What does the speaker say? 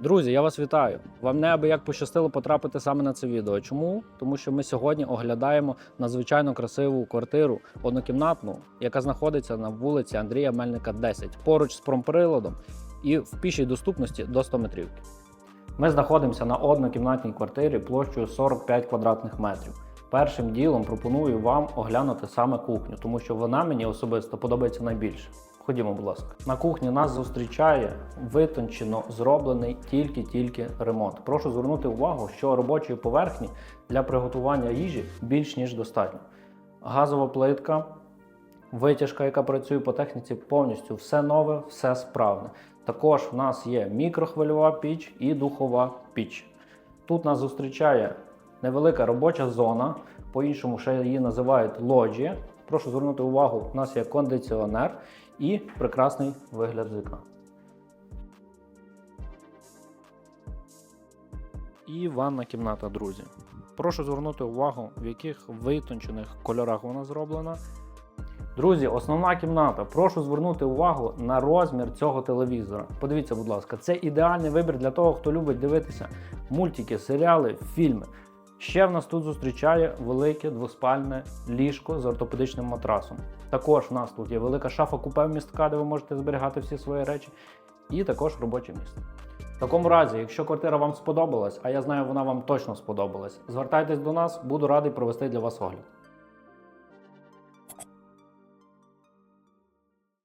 Друзі, я вас вітаю. Вам неабияк пощастило потрапити саме на це відео. Чому? Тому що ми сьогодні оглядаємо надзвичайно красиву квартиру однокімнатну, яка знаходиться на вулиці Андрія Мельника, 10, поруч з промприладом і в пішій доступності до 100 метрів. Ми знаходимося на однокімнатній квартирі площею 45 квадратних метрів. Першим ділом пропоную вам оглянути саме кухню, тому що вона мені особисто подобається найбільше. Ходімо, будь ласка. На кухні нас зустрічає витончено зроблений тільки-тільки ремонт. Прошу звернути увагу, що робочої поверхні для приготування їжі більш ніж достатньо. Газова плитка, витяжка, яка працює по техніці, повністю все нове, все справне. Також в нас є мікрохвильова піч і духова піч. Тут нас зустрічає невелика робоча зона, по-іншому ще її називають лоджія. Прошу звернути увагу, у нас є кондиціонер і прекрасний вигляд з вікна. І ванна кімната, друзі. Прошу звернути увагу, в яких витончених кольорах вона зроблена. Друзі, основна кімната. Прошу звернути увагу на розмір цього телевізора. Подивіться, будь ласка, це ідеальний вибір для того, хто любить дивитися мультики, серіали, фільми. Ще в нас тут зустрічає велике двоспальне ліжко з ортопедичним матрасом. Також в нас тут є велика шафа купе містка, де ви можете зберігати всі свої речі, і також робоче місце. В такому разі, якщо квартира вам сподобалась, а я знаю, вона вам точно сподобалась, звертайтесь до нас, буду радий провести для вас огляд.